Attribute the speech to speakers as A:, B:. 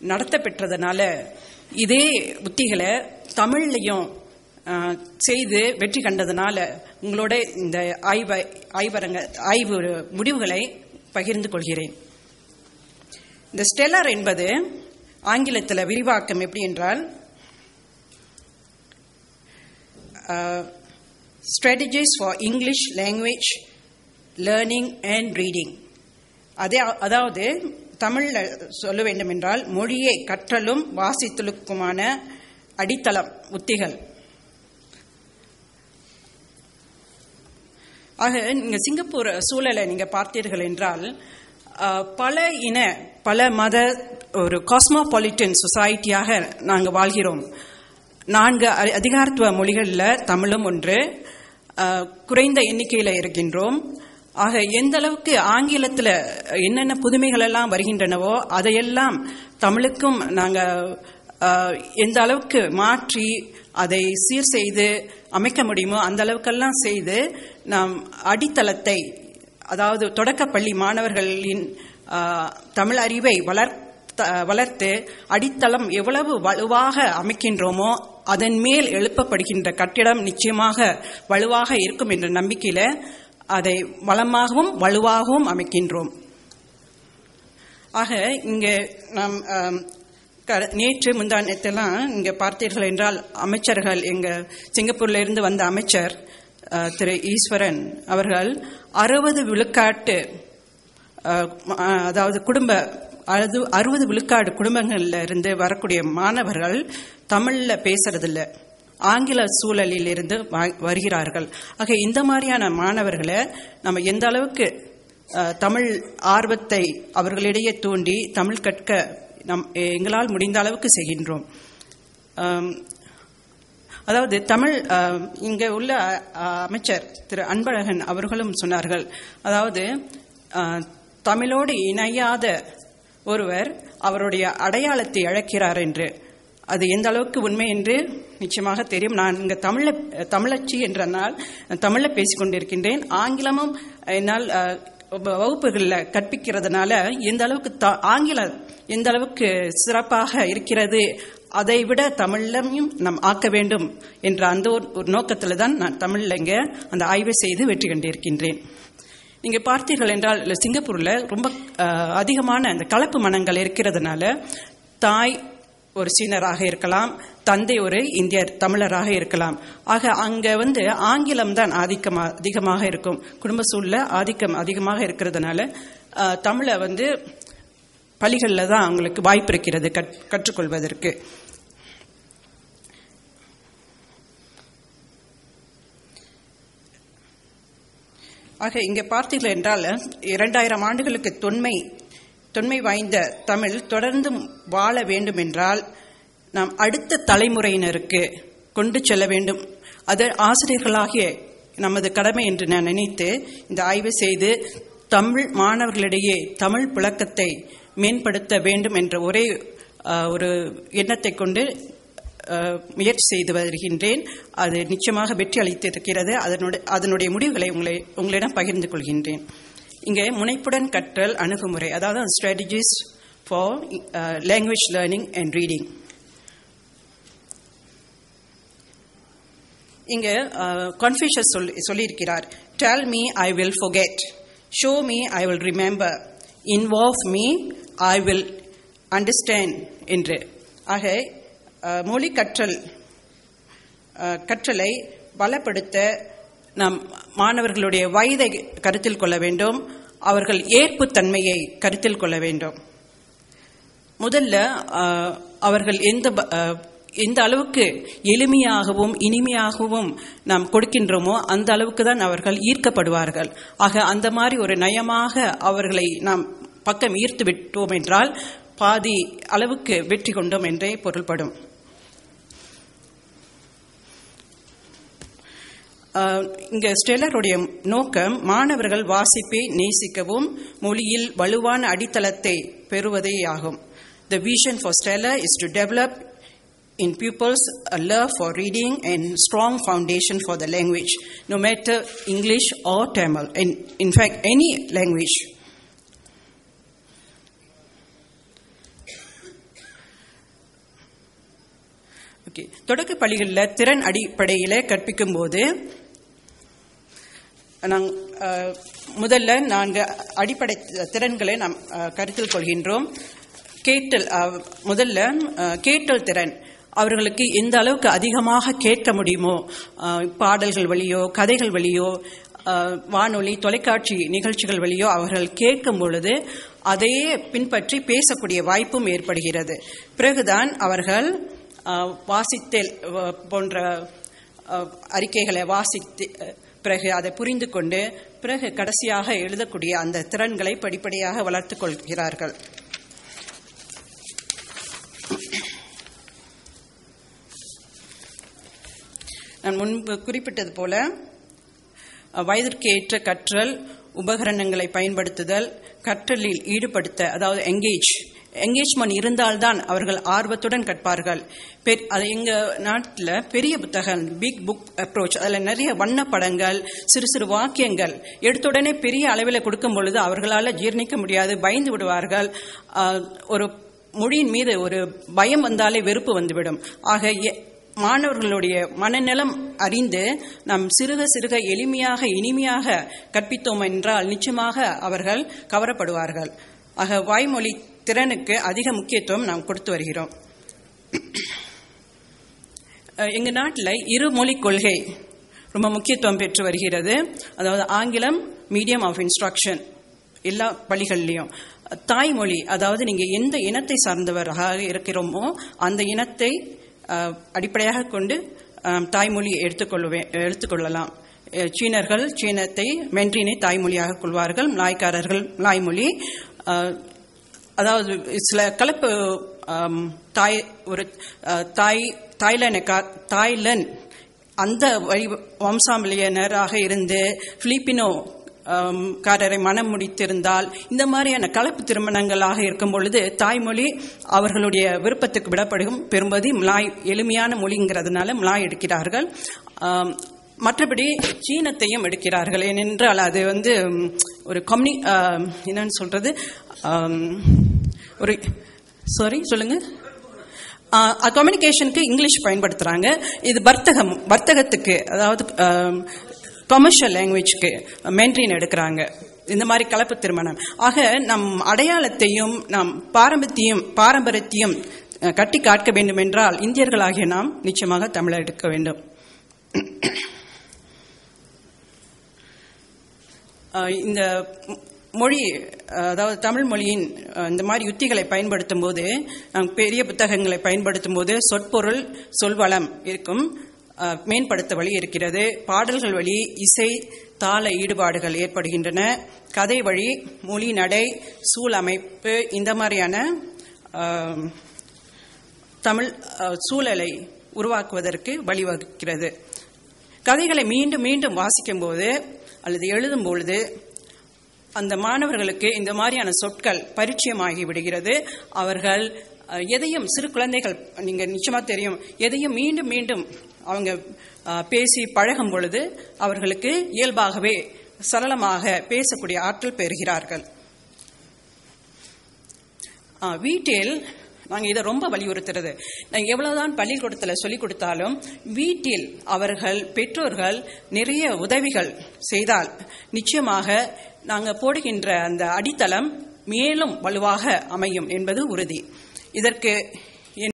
A: நடத்த பெற்றதுனால இதே உத்திகளை தமிழ்லையும் செய்து வெற்றி கண்டதுனால உங்களோட இந்த ஆய்வ ஆய்வரங்க ஆய்வு முடிவுகளை பகிர்ந்து கொள்கிறேன். இந்த ஸ்டெல்லர் என்பது ஆங்கிலத்தில் விரிவாக்கம் எப்படி என்றால் strategies for English language learning and reading அதே அதாவது தமிழில் சொல்ல வேண்டும் என்றால் மொழியை கற்றலும் வாசித்தலுக்குமான அடித்தளம் உத்திகள். ஆக நீங்க சிங்கப்பூர் சூழலை நீங்க பார்த்தீர்கள் என்றால் பல இன பல மத ஒரு காஸ்மோபாலிட்டன் சொசைட்டியாக நாங்கள் வாழ்கிறோம். நான்கு அதிகாரத்துவ மொழிகளில் தமிழும் ஒன்று. குறைந்த எண்ணிக்கையில் இருக்கின்றோம். ஆக எந்த அளவுக்கு ஆங்கிலத்தில் என்னென்ன புதுமைகள் எல்லாம் வருகின்றனவோ அதையெல்லாம் தமிழுக்கும் நாங்கள் எந்த அளவுக்கு மாற்றி அதை சீர் செய்து அமைக்க முடியுமோ அந்த அளவுக்கெல்லாம் செய்து நாம் அடித்தளத்தை அதாவது தொடக்கப்பள்ளி மாணவர்களின் தமிழ் அறிவை வளர்த்த வளர்த்து அடித்தளம் எவ்வளவு வலுவாக அமைக்கின்றோமோ அதன் மேல் எழுப்பப்படுகின்ற கட்டிடம் நிச்சயமாக வலுவாக இருக்கும் என்ற நம்பிக்கையில அதை வளமாகவும் வலுவாகவும் அமைக்கின்றோம். ஆக இங்கே நாம் க- நேற்று முந்தானத்தெல்லாம் இங்கே பார்த்தீர்கள் என்றால் அமைச்சர்கள் எங்கள் சிங்கப்பூர்ல இருந்து வந்த அமைச்சர் திரு ஈஸ்வரன் அவர்கள் அறுபது விழுக்காட்டு அதாவது குடும்ப அது அறுபது விழுக்காடு குடும்பங்களில் இருந்து வரக்கூடிய மாணவர்கள் தமிழில் பேசுறதில்ல. ஆங்கில சூழலில் இருந்து வருகிறார்கள். ஆக இந்த மாதிரியான மாணவர்களை நம்ம எந்த அளவுக்கு தமிழ் ஆர்வத்தை அவர்களிடையே தூண்டி தமிழ் கற்க நம் எங்களால் முடிந்த அளவுக்கு செய்கின்றோம். அதாவது தமிழ் இங்கே இங்க உள்ள அமைச்சர் திரு அன்பழகன் அவர்களும் சொன்னார்கள். அதாவது தமிழோடு இணையாத ஒருவர் அவருடைய அடையாளத்தை இழக்கிறார் என்று. அது எந்த அளவுக்கு உண்மை என்று நிச்சயமாக தெரியும். நான் இங்க தமிழ தமிழச்சி என்றனால் தமிழில் பேசிக்கொண்டிருக்கின்றேன். ஆங்கிலமும் என்னால் வ- வகுப்புகளில் கற்பிக்கிறதுனால எந்த அளவுக்கு த- ஆங்கிலம் எந்த அளவுக்கு சிறப்பாக இருக்கிறது அதை விட தமிழையும் நாம் ஆக்க வேண்டும் என்ற அந்த ஒரு ஒரு நோக்கத்தில் தான் நான் தமிழில் இங்கே அந்த ஆய்வை செய்து வெற்றி கண்டிருக்கின்றேன். இங்கே பார்த்தீர்கள் என்றால் சிங்கப்பூரில் ரொம்ப அதிகமான அந்த கலப்பு மனங்கள் இருக்கிறதுனால தாய் ஒரு சீனராக இருக்கலாம் தந்தை ஒரு இந்தியர் தமிழராக இருக்கலாம். ஆக அங்க வந்து ஆங்கிலம் தான் ஆதிக்கம் அதிகமாக இருக்கும். குடும்ப சூழல ஆதிக்கம் அதிகமாக இருக்கிறதுனால தமிழை வந்து பள்ளிகளில் தான் அவங்களுக்கு வாய்ப்பு இருக்கிறது கற்றுக்கொள்வதற்கு. ஆக இங்கே பார்த்தீர்கள் என்றால் இரண்டாயிரம் ஆண்டுகளுக்கு தொன்மை தொன்மை வாய்ந்த தமிழ் தொடர்ந்து வாழ வேண்டும் என்றால் நாம் அடுத்த தலைமுறையினருக்கு கொண்டு செல்ல வேண்டும். அது ஆசிரியர்களாகிய நமது கடமை என்று நான் நினைத்து இந்த ஆய்வு செய்து தமிழ் மாணவர்களிடையே தமிழ் புழக்கத்தை மேம்படுத்த வேண்டும் என்ற ஒரே ஒரு எண்ணத்தை கொண்டு முயற்சி செய்து வருகின்றேன். அது நிச்சயமாக வெற்றி அளித்திருக்கிறது. அதனுடைய அதனுடைய முடிவுகளை உங்களை உங்களிடம் பகிர்ந்து கொள்கின்றேன். இங்கே முனைப்புடன் கற்றல் அணுகுமுறை அதாவது strategies for language learning and reading இங்கே uh, கன்ஃபியூஷஸ் சொல்லி சொல்லியிருக்கிறார் tell me I will forget show me I will remember involve me I will understand என்று. ஆக uh, மொழி கற்றல் uh, கற்றலை பலப்படுத்த நாம் மாணவர்களுடைய வயதை கருத்தில் கொள்ள வேண்டும். அவர்கள் ஏற்புத்தன்மையை கருத்தில் கொள்ள வேண்டும். முதல்ல அவர்கள் எந்த எந்த அளவுக்கு எளிமையாகவும் இனிமையாகவும் நாம் கொடுக்கின்றோமோ அந்த அளவுக்கு தான் அவர்கள் ஈர்க்கப்படுவார்கள். ஆக அந்த மாதிரி ஒரு நயமாக அவர்களை நாம் பக்கம் ஈர்த்து விட்டோம் என்றால் பாதி அளவுக்கு வெற்றி கொண்டோம் என்றே பொருள்படும். இங்கே ஸ்டெல்லருடைய நோக்கம் மாணவர்கள் வாசிப்பை நேசிக்கவும் மொழியில் வலுவான அடித்தளத்தை பெறுவதே ஆகும் the vision for stellar is to develop in peoples a love for reading and strong foundation for the language, no matter English or Tamil, and in fact, okay தொடக்க பள்ளிகளில் திறன் அடிப்படையில் கற்பிக்கும் போது நாங் முதல்ல நான்கு அடிப்படை திறன்களை நாம் கருத்தில் கொள்கின்றோம். கேட்டல் முதல்ல கேட்டல் திறன். அவர்களுக்கு எந்த அளவுக்கு அதிகமாக கேட்க முடியுமோ பாடல்கள் வழியோ கதைகள் வழியோ வானொலி தொலைக்காட்சி நிகழ்ச்சிகள் வழியோ அவர்கள் கேட்கும் பொழுது அதையே பின்பற்றி பேசக்கூடிய வாய்ப்பும் ஏற்படுகிறது. பிறகுதான் அவர்கள் வாசித்தல் போன்ற அறிக்கைகளை வாசித்து பிறகு அதை புரிந்து கொண்டு பிறகு கடைசியாக எழுதக்கூடிய அந்த திறன்களை படிப்படியாக வளர்த்துக் கொள்கிறார்கள். நான் முன்பு குறிப்பிட்டது போல வயதிற்கு ஏற்ற கற்றல் உபகரணங்களை பயன்படுத்துதல் கற்றலில் ஈடுபடுத்த அதாவது எங்கேஜ் எங்கேஜ்மெண்ட் இருந்தால்தான் அவர்கள் ஆர்வத்துடன் கற்பார்கள். அது எங்க நாட்டில் பெரிய புத்தகம் பிக் புக் அப்ரோச் அதில் நிறைய வண்ண படங்கள் சிறு சிறு வாக்கியங்கள் எடுத்துடனே பெரிய அளவில் கொடுக்கும் பொழுது அவர்களால் ஜீர்ணிக்க முடியாது பயந்து விடுவார்கள். ஒரு மொழியின் மீது ஒரு பயம் வந்தாலே வெறுப்பு வந்துவிடும். ஆக மாணவர்களுடைய மனநலம் அறிந்து நாம் சிறுக சிறுக எளிமையாக இனிமையாக கற்பித்தோம் என்றால் நிச்சயமாக அவர்கள் கவரப்படுவார்கள். ஆக வாய்மொழி திறனுக்கு அதிக முக்கியத்துவம் நாம் கொடுத்து வருகிறோம். எங்கள் எங்க நாட்டில் இருமொழி கொள்கை ரொம்ப முக்கியத்துவம் பெற்று வருகிறது. அதாவது ஆங்கிலம் மீடியம் ஆஃப் இன்ஸ்ட்ரக்ஷன் எல்லா பள்ளிகள்லையும். தாய்மொழி அதாவது நீங்க எந்த இனத்தை சார்ந்தவராக இருக்கிறோமோ அந்த இனத்தை அடிப்படையாக கொண்டு தாய்மொழியை தாய்மொழி எடுத்துக்கொள்வேன் எடுத்துக்கொள்ளலாம். சீனர்கள் சீனத்தை மென்றினை தாய்மொழியாக கொள்வார்கள். நாய்க்காரர்கள் நாய்மொழி. அதாவது சில கலப்பு தாய் ஒரு தாய் தாய்லனுக்கா தாய்லன் அந்த வழி வம்சாமலியினராக இருந்து பிலிப்பினோ காரரை மனம் முடித்திருந்தால் இந்த மாதிரியான கலப்பு திருமணங்களாக இருக்கும் பொழுது தாய்மொழி அவர்களுடைய விருப்பத்துக்கு விடப்படும். பெரும்பதி மலாய் எளிமையான மொழிங்கிறதுனால மலாய் எடுக்கிறார்கள். மற்றபடி சீனத்தையும் எடுக்கிறார்கள். ஏனென்றால் அது வந்து ஒரு கம்யூனி என்னன்னு சொல்றது? ஒரு சாரி சொல்லுங்க. கம்யூனிகேஷனுக்கு இங்கிலீஷ் பயன்படுத்துறாங்க. இது வர்த்தகம் வர்த்தகத்துக்கு அதாவது கமர்ஷியல் லாங்குவேஜ்க்கு மெயின்டைன் எடுக்கிறாங்க. இந்த மாதிரி கலப்பு திருமணம். ஆக நம் அடையாளத்தையும் நம் பாரம்பரியத்தையும் பாரம்பரியத்தையும் கட்டி காட்க வேண்டும் என்றால் இந்தியர்களாகிய நாம் நிச்சயமாக தமிழை எடுக்க வேண்டும். இந்த மொழி அதாவது தமிழ் மொழியின் இந்த மாதிரி யுத்திகளை பயன்படுத்தும் போது பெரிய புத்தகங்களை பயன்படுத்தும் போது சொற்பொருள் சொல்வளம் இருக்கும் மேம்படுத்த வழி இருக்கிறது. பாடல்கள் வழி இசை தாள ஈடுபாடுகள் ஏற்படுகின்றன. கதை வழி மொழி நடை சூழ் அமைப்பு இந்த மாதிரியான தமிழ் சூழலை உருவாக்குவதற்கு வழிவகுக்கிறது. கதைகளை மீண்டும் மீண்டும் வாசிக்கும் போது அல்லது எழுதும் பொழுது அந்த மாணவர்களுக்கு இந்த மாதிரியான சொற்கள் பரிச்சயமாகி விடுகிறது. அவர்கள் எதையும் சிறு குழந்தைகள் நீங்க நிச்சயமா தெரியும் எதையும் மீண்டும் மீண்டும் அவங்க பேசி பழகும் பொழுது அவர்களுக்கு இயல்பாகவே சரளமாக பேசக்கூடிய ஆற்றல் பெறுகிறார்கள். வீட்டில் நாங்கள் இதை ரொம்ப வலியுறுத்துறது. எவ்வளவுதான் பள்ளிக்கூடத்தில் சொல்லிக் கொடுத்தாலும் வீட்டில் அவர்கள் பெற்றோர்கள் நிறைய உதவிகள் செய்தால் நிச்சயமாக நாங்கள் போடுகின்ற அந்த அடித்தளம் மேலும் வலுவாக அமையும் என்பது உறுதி. இதற்கு